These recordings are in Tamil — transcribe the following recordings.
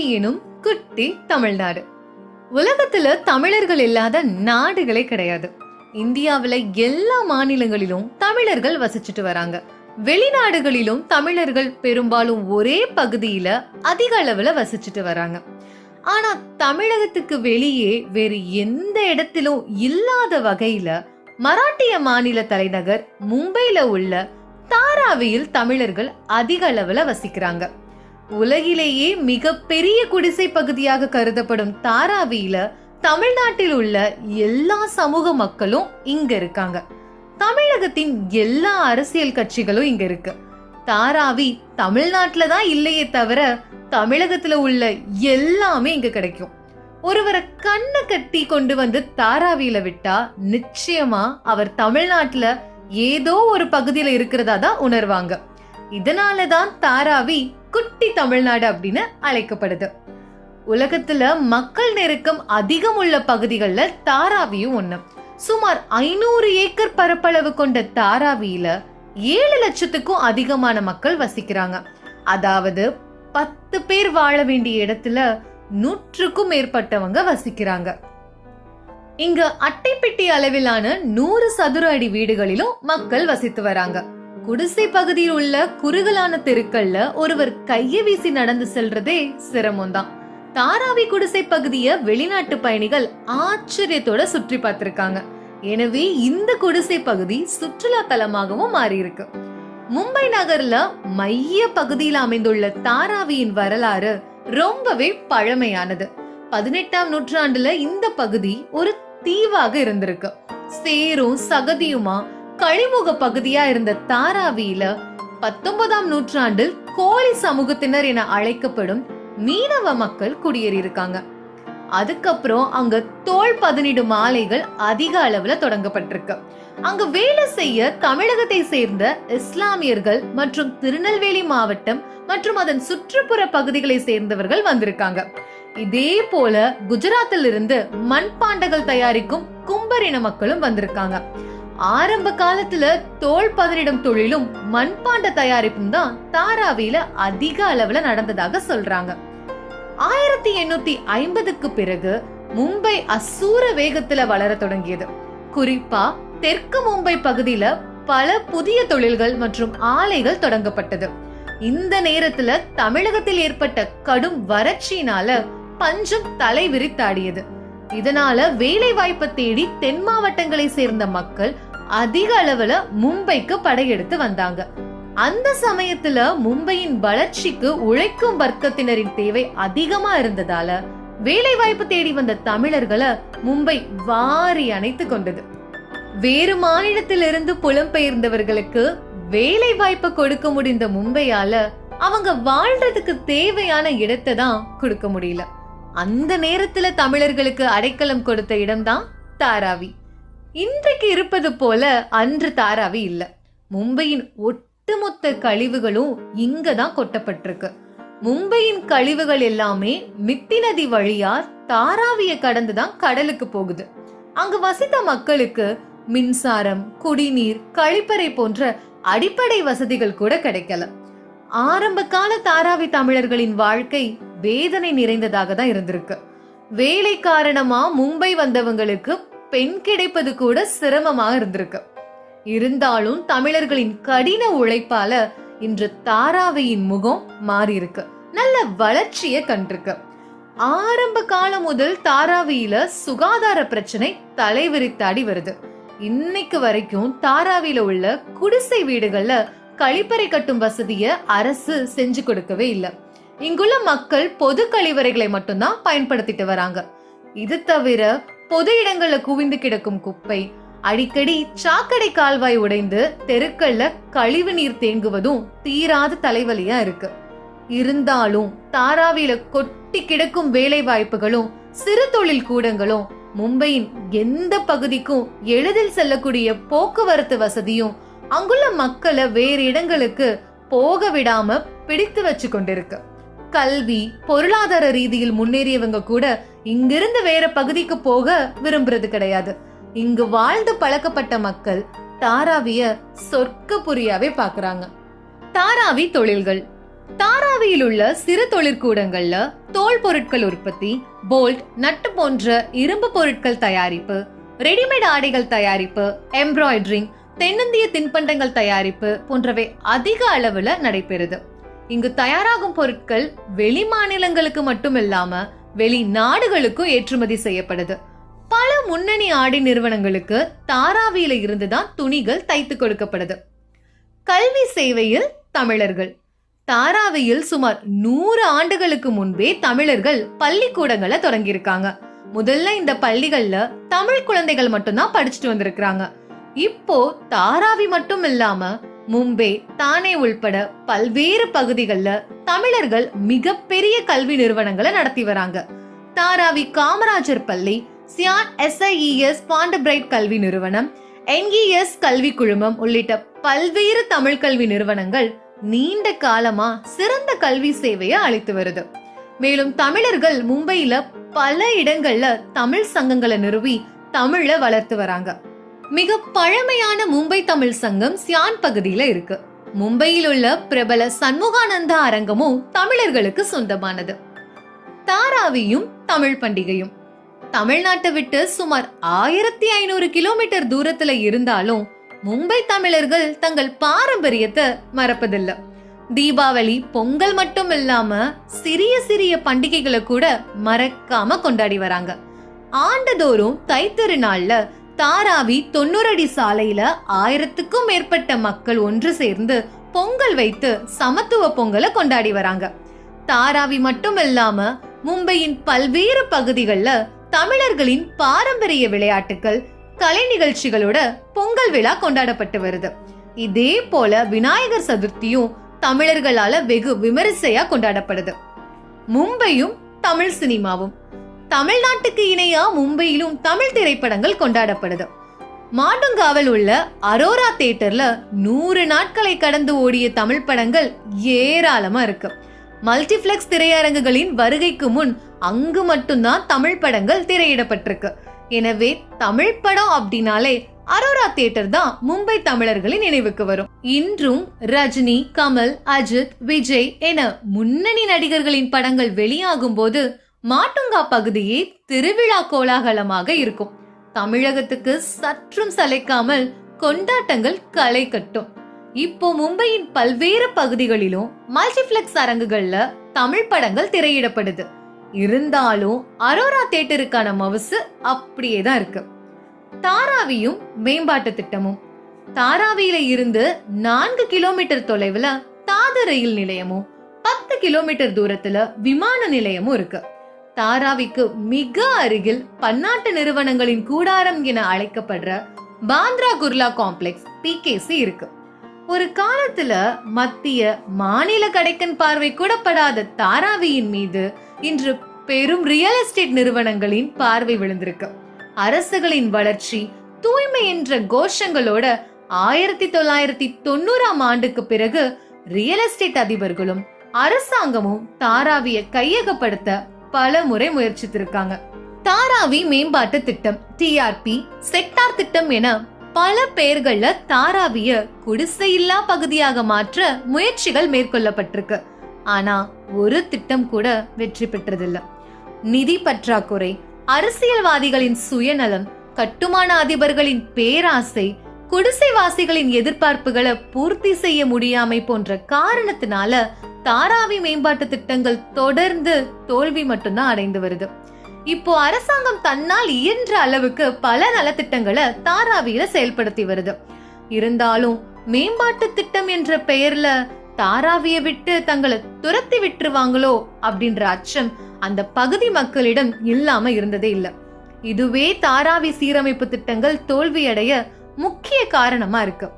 தாராவி எனும் குட்டி தமிழ்நாடு. உலகத்துல தமிழர்கள் இல்லாத நாடுகளே கிடையாது. இந்தியாவில எல்லா மாநிலங்களிலும் தமிழர்கள் வசிச்சுட்டு வராங்க. வெளிநாடுகளிலும் தமிழர்கள் பெரும்பாலும் ஒரே பகுதியில அதிக அளவுல வசிச்சுட்டு வராங்க. ஆனா தமிழகத்துக்கு வெளியே வேறு எந்த இடத்திலும் இல்லாத வகையில மராட்டிய மாநில தலைநகர் மும்பையில உள்ள தாராவியில் தமிழர்கள் அதிக அளவுல வசிக்கிறாங்க. உலகிலேயே மிகப்பெரிய குடிசை பகுதியாக கருதப்படும் தாராவியில தமிழ்நாட்டில் உள்ள எல்லா சமூக மக்களும் இங்க இருக்காங்க. தமிழகத்தின் எல்லா அரசியல் கட்சிகளும் இங்க இருக்கு. தாராவி தமிழ்நாட்டில் தான் இல்லையே தவிர தமிழகத்துல உள்ள எல்லாமே இங்க கிடைக்கும். ஒருவரை கண்ணை கட்டி கொண்டு வந்து தாராவியில விட்டா நிச்சயமா அவர் தமிழ்நாட்டுல ஏதோ ஒரு பகுதியில இருக்கிறதா தான் உணர்வாங்க. இதனாலதான் தாராவி குட்டி தமிழ்நாடு அப்படின்னு அழைக்கப்படுது. உலகத்துல மக்கள் நெருக்கம் அதிகம் உள்ள பகுதிகளில் தாராவியும் ஒன்று சுமார் ஐநூறு ஏக்கர் பரப்பளவு கொண்ட தாராவியில ஏழு லட்சத்துக்கும் அதிகமான மக்கள் வசிக்கிறாங்க. அதாவது பத்து பேர் வாழ வேண்டிய இடத்துல நூற்றுக்கும் மேற்பட்டவங்க வசிக்கிறாங்க. இங்க அட்டைப்பெட்டி அளவிலான நூறு சதுர அடி வீடுகளிலும் மக்கள் வசித்து வராங்க. குடிசை பகுதியில் உள்ள குறுகலான தெருக்கள்ல ஒருவர் கையை வீசி நடந்து செல்றதே சிரமம்தான். தாராவி குடிசை பகுதிய வெளிநாட்டு பயணிகள் ஆச்சரியத்தோட சுற்றி பார்த்திருக்காங்க. எனவே இந்த குடிசை பகுதி சுற்றுலா தலமாகவும் மாறி இருக்கு மும்பை நகர்ல மைய பகுதியில் அமைந்துள்ள தாராவியின் வரலாறு ரொம்பவே பழமையானது. பதினெட்டாம் நூற்றாண்டுல இந்த பகுதி ஒரு தீவாக இருந்திருக்கு. சேரும் சகதியுமா கழிமுக பகுதியா இருந்த தாராவியில பத்தொன்பதாம் நூற்றாண்டில் கோழி சமூகத்தினர் என அழைக்கப்படும் மீனவ மக்கள் குடியேறியிருக்காங்க. அதுக்கப்புறம் அங்க தோல் பதனிடும் ஆலைகள் அதிக அளவுல தொடங்கப்பட்டிருக்கு. அங்க வேலை செய்ய தமிழகத்தை சேர்ந்த இஸ்லாமியர்கள் மற்றும் திருநெல்வேலி மாவட்டம் மற்றும் அதன் சுற்றுப்புற பகுதிகளை சேர்ந்தவர்கள் வந்திருக்காங்க. இதே போல குஜராத்தில் இருந்து மண்பாண்டங்கள் தயாரிக்கும் கும்பரின மக்களும் வந்திருக்காங்க. ஆரம்ப காலத்துல தோல் பதனிடும் தொழிலும் மண்பாண்ட தயாரிப்பும் தான் தாராவியில அதிக அளவுல நடந்ததாக சொல்றாங்க. ஆயிரத்தி எண்ணூத்தி ஐம்பதுக்கு பிறகு மும்பை அசூர வேகத்துல வளர தொடங்கியது. குறிப்பா தெற்கு மும்பை பகுதியில பல புதிய தொழில்கள் மற்றும் ஆலைகள் தொடங்கப்பட்டது. இந்த நேரத்துல தமிழகத்தில் ஏற்பட்ட கடும் வறட்சியினால பஞ்சம் தலைவிரித்தாடியது. இதனால வேலை வாய்ப்பை தேடி தென் மாவட்டங்களை சேர்ந்த மக்கள் அதிக அளவுல மும்பைக்கு படையெடுத்து வந்தாங்க. அந்த சமயத்துல மும்பையின் வளர்ச்சிக்கு உழைக்கும் வர்க்கத்தினரின் தேவை அதிகமா இருந்ததால வேலை வாய்ப்பு தேடி வந்த தமிழர்களை மும்பை வாரி அணைத்து கொண்டது. வேறு மாநிலத்திலிருந்து புலம்பெயர்ந்தவர்களுக்கு வேலை வாய்ப்பு கொடுக்க முடிந்த மும்பையால அவங்க வாழ்றதுக்கு தேவையான இடத்தை தான் கொடுக்க முடியல. அந்த நேரத்துல தமிழர்களுக்கு அடைக்கலம் கொடுத்த இடம்தான் தாராவி. இன்றைக்கு இருப்பது போல அன்று தாராவி இல்லை. மும்பையின் ஒட்டுமொத்த கழிவுகளும் இங்க தான் கொட்டப்பட்டிருக்கு. மும்பையின் கழிவுகள் எல்லாமே மித்தி நதி வழியா தாராவிய கடந்து தான் கடலுக்கு போகுது. அங்கு வசித்த மக்களுக்கு மின்சாரம் குடிநீர் கழிப்பறை போன்ற அடிப்படை வசதிகள் கூட கிடைக்கல. ஆரம்ப கால தாராவி தமிழர்களின் வாழ்க்கை வேதனை நிறைந்ததாக தான் இருந்திருக்கு. வேலை காரணமா மும்பை வந்தவங்களுக்கு பெண் கிடைப்பது கூட சிரமமாக இருந்திருக்கு. இருந்தாலும் தமிழர்களின் கடின உழைப்பால இன்று தாராவியின் முகம் மாறி இருக்கு நல்ல வளர்ச்சியை கண்டிருக்கு. ஆரம்ப காலம் முதல் தாராவியில சுகாதார பிரச்சனை தலைவிரித்தாடி வருது. இன்னைக்கு வரைக்கும் தாராவியில உள்ள குடிசை வீடுகள்ல கழிப்பறை கட்டும் வசதிய அரசு செஞ்சு கொடுக்கவே இல்லை. இங்குள்ள மக்கள் பொது கழிவறைகளை மட்டும்தான் பயன்படுத்திட்டு வராங்க. இது தவிர பொது இடங்கள்ல குவிந்து கிடக்கும் குப்பை. அடிக்கடி சாக்கடை கால்வாய் உடைந்து தெருக்கள்ல கழிவு நீர் தேங்குவதும் தீராத தலைவலியா இருக்கு. இருந்தாலும் தாராவில கொட்டி கிடக்கும் வேலை வாய்ப்புகளும் சிறு தொழில் கூடங்களும் மும்பையின் எந்த பகுதிக்கும் எளிதில் செல்லக்கூடிய போக்குவரத்து வசதியும் அங்குள்ள மக்களை வேறு இடங்களுக்கு போக விடாம பிடித்து வச்சு கொண்டிருக்கு. கல்வி பொருளாதார ரீதியில் முன்னேறியவங்க கூட இங்கிருந்து வேற பகுதிக்கு போக விரும்புறது கிடையாது. இங்கு வாழ்ந்து பழக்கப்பட்ட மக்கள் தாராவிய சொர்க்க புரியாவே பாக்குறாங்க. தாராவி தொழில்கள். தாராவியில் உள்ள சிறு தொழிற்கூடங்கள்ல தோல் பொருட்கள் உற்பத்தி போல்ட் நட்டு போன்ற இரும்பு பொருட்கள் தயாரிப்பு ரெடிமேட் ஆடைகள் தயாரிப்பு எம்ப்ராய்டரிங் தென்னிந்திய தின்பண்டங்கள் தயாரிப்பு போன்றவை அதிக அளவுல நடைபெறுது. இங்கு தயாராகும் பொருட்கள் வெளி மாநிலங்களுக்கு மட்டும் வெளி வெளிநாடுகளுக்கும் ஏற்றுமதி செய்யப்படுது. பல முன்னணி ஆடை நிறுவனங்களுக்கு தாராவியில இருந்துதான் துணிகள் தைத்து கொடுக்கப்படுது. கல்வி சேவையில் தமிழர்கள். தாராவியில் சுமார் நூறு ஆண்டுகளுக்கு முன்பே தமிழர்கள் பள்ளிக்கூடங்களை தொடங்கியிருக்காங்க. முதல்ல இந்த பள்ளிகள்ல தமிழ் குழந்தைகள் மட்டும்தான் படிச்சுட்டு வந்திருக்கிறாங்க. இப்போ தாராவி மட்டும் இல்லாம மும்பை தானே உள்பட பல்வேறு பகுதிகளில் தமிழர்கள் மிகப்பெரிய கல்வி நிறுவனங்களை நடத்தி வராங்க. தாராவி காமராஜர் பள்ளி சியான் எஸ்ஐஇஎஸ் பாண்டபிரைட் கல்வி நிறுவனம் என்இஎஸ் கல்வி குழுமம் உள்ளிட்ட பல்வேறு தமிழ் கல்வி நிறுவனங்கள் நீண்ட காலமா சிறந்த கல்வி சேவையை அளித்து வருது. மேலும் தமிழர்கள் மும்பையில பல இடங்கள்ல தமிழ் சங்கங்களை நிறுவி தமிழ வளர்த்து வராங்க. மிக பழமையான மும்பை தமிழ் சங்கம் சியான் பகுதியில இருக்கு. மும்பையில் உள்ள பிரபல சண்முகானந்தா அரங்கமும் தமிழர்களுக்கு சொந்தமானது. தாராவியும் தமிழ் பண்டிகையும். தமிழ்நாட்டை விட்டு சுமார் ஆயிரத்தி ஐநூறு கிலோமீட்டர் தூரத்துல இருந்தாலும் மும்பை தமிழர்கள் தங்கள் பாரம்பரியத்தை மறப்பதில்லை. தீபாவளி பொங்கல் மட்டும் இல்லாம சிறிய சிறிய பண்டிகைகளை கூட மறக்காம கொண்டாடி வராங்க. ஆண்டுதோறும் தைத்திருநாள்ல தாராவி தொண்ணூறடி சாலையில ஆயிரத்துக்கும் மேற்பட்ட மக்கள் ஒன்று சேர்ந்து பொங்கல் வைத்து சமத்துவ பொங்கலை கொண்டாடி வராங்க. தாராவி மட்டும் இல்லாம மும்பையின் பல்வேறு பகுதிகளில் தமிழர்களின் பாரம்பரிய விளையாட்டுகள் கலை நிகழ்ச்சிகளோட பொங்கல் விழா கொண்டாடப்பட்டு வருது. இதே போல விநாயகர் சதுர்த்தியும் தமிழர்களால வெகு விமரிசையா கொண்டாடப்படுது. மும்பையும் தமிழ் சினிமாவும். தமிழ்நாட்டுக்கு இணையா மும்பையிலும் தமிழ் திரைப்படங்கள் கொண்டாடப்படுது. மாடுங்காவில் உள்ள அரோரா தேட்டர்ல நூறு நாட்களை கடந்து ஓடிய தமிழ் படங்கள் ஏராளமா இருக்கு. மல்டிப்ளெக்ஸ் திரையரங்குகளின் வருகைக்கு முன் அங்கு மட்டும்தான் தமிழ் படங்கள் திரையிடப்பட்டிருக்கு. எனவே தமிழ் படம் அப்படின்னாலே அரோரா தியேட்டர் தான் மும்பை தமிழர்களின் நினைவுக்கு வரும். இன்றும் ரஜினி கமல் அஜித் விஜய் என முன்னணி நடிகர்களின் படங்கள் வெளியாகும் போது மாட்டுங்கா பகுதியே திருவிழா கோலாகலமாக இருக்கும். தமிழகத்துக்கு சற்றும் சளைக்காமல் கொண்டாட்டங்கள் களை கட்டும். இப்போ மும்பையின் பல்வேறு பகுதிகளிலும் மல்டிபிளெக்ஸ் அரங்குகள்ல தமிழ் படங்கள் திரையிடப்படுது. இருந்தாலும் அரோரா தேட்டருக்கான மவுசு அப்படியே தான் இருக்கு. தாராவியும் மேம்பாட்டு திட்டமும். தாராவியில இருந்து நான்கு கிலோமீட்டர் தொலைவுல தாது ரயில் நிலையமும் பத்து கிலோமீட்டர் தூரத்துல விமான நிலையமும் இருக்கு. தாராவிக்கு மிக அருகில் பன்னாட்டு நிறுவனங்களின் கூடாரம் என அழைக்கப்படுற பாந்த்ரா குர்லா காம்ப்ளெக்ஸ் பிகேசி இருக்கு. ஒரு காலத்துல மத்திய மாநில கடைக்கன் பார்வை கூட படாத தாராவியின் மீது இன்று பெரும் ரியல் எஸ்டேட் நிறுவனங்களின் பார்வை விழுந்திருக்கு. அரசுகளின் வளர்ச்சி தூய்மை என்ற கோஷங்களோட ஆயிரத்தி தொள்ளாயிரத்தி தொண்ணூறாம் ஆண்டுக்கு பிறகு ரியல் எஸ்டேட் அதிபர்களும் அரசாங்கமும் தாராவிய கையகப்படுத்த பல முறை முயற்சித்திருக்காங்க. தாராவி மேம்பாட்டு திட்டம் டிஆர்பி செக்டார் திட்டம் என பல பெயர்கள்ல தாராவிய குடிசையில்லா பகுதியாக மாற்ற முயற்சிகள் மேற்கொள்ளப்பட்டிருக்கு. ஆனா ஒரு திட்டம் கூட வெற்றி பெற்றதில்லை. நிதி பற்றாக்குறை அரசியல்வாதிகளின் சுயநலம் கட்டுமான அதிபர்களின் பேராசை குடிசைவாசிகளின் எதிர்பார்ப்புகளை பூர்த்தி செய்ய முடியாமை போன்ற காரணத்தினால தாராவி மேம்பாட்டு திட்டங்கள் தொடர்ந்து தோல்வி மட்டும்தான் அடைந்து வருது. இப்போ அரசாங்கம் தன்னால் இயன்ற அளவுக்கு பல நலத்திட்டங்களை தாராவியில செயல்படுத்தி வருது. இருந்தாலும் மேம்பாட்டு திட்டம் என்ற பெயர்ல தாராவிய விட்டு தங்களை துரத்தி விட்டுருவாங்களோ அப்படின்ற அச்சம் அந்த பகுதி மக்களிடம் இல்லாம இருந்ததே இல்லை. இதுவே தாராவி சீரமைப்பு திட்டங்கள் தோல்வியடைய முக்கிய காரணமா இருக்கு.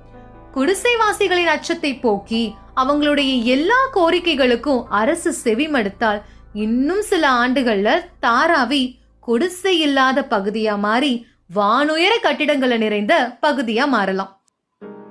குடிசைவாசிகளின் அச்சத்தை போக்கி அவங்களுடைய எல்லா கோரிக்கைகளுக்கும் அரசு செவிமடுத்தால் இன்னும் சில ஆண்டுகள்ல தாராவி குடிசை இல்லாத பகுதியா மாறி வானுயர கட்டிடங்களை நிறைந்த பகுதியா மாறலாம்.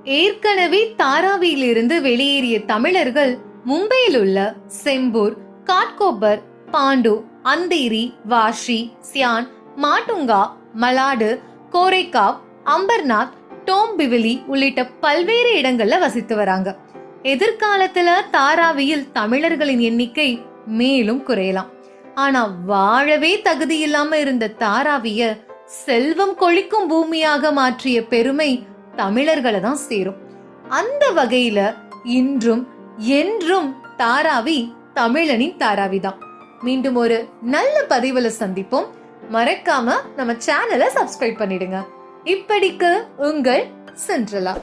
ஏற்கனவே தாராவியிலிருந்து வெளியேறிய தமிழர்கள் மும்பையில் உள்ள செம்பூர் காட்கோபர் பாண்டு அந்தேரி வாஷி சியான் மாட்டுங்கா மலாடு கோரைக்காவ் அம்பர்நாத் டோம்பிவிலி உள்ளிட்ட பல்வேறு இடங்கள்ல வசித்து வராங்க. எதிர்காலத்துல தாராவியில் தமிழர்களின் எண்ணிக்கை மேலும் குறையலாம். ஆனா வாழவே தகுதி இல்லாம இருந்த தாராவிய செல்வம் கொழிக்கும் பூமியாக மாற்றிய பெருமை தமிழர்களை தான் சேரும். அந்த வகையில இன்றும் என்றும் தாராவி தமிழனின் தாராவி தான். மீண்டும் ஒரு நல்ல பதிவுல சந்திப்போம். மறக்காம நம்ம சேனலை சப்ஸ்கிரைப் பண்ணிடுங்க. இப்படிக்கு உங்கள் சென்ட்ரலா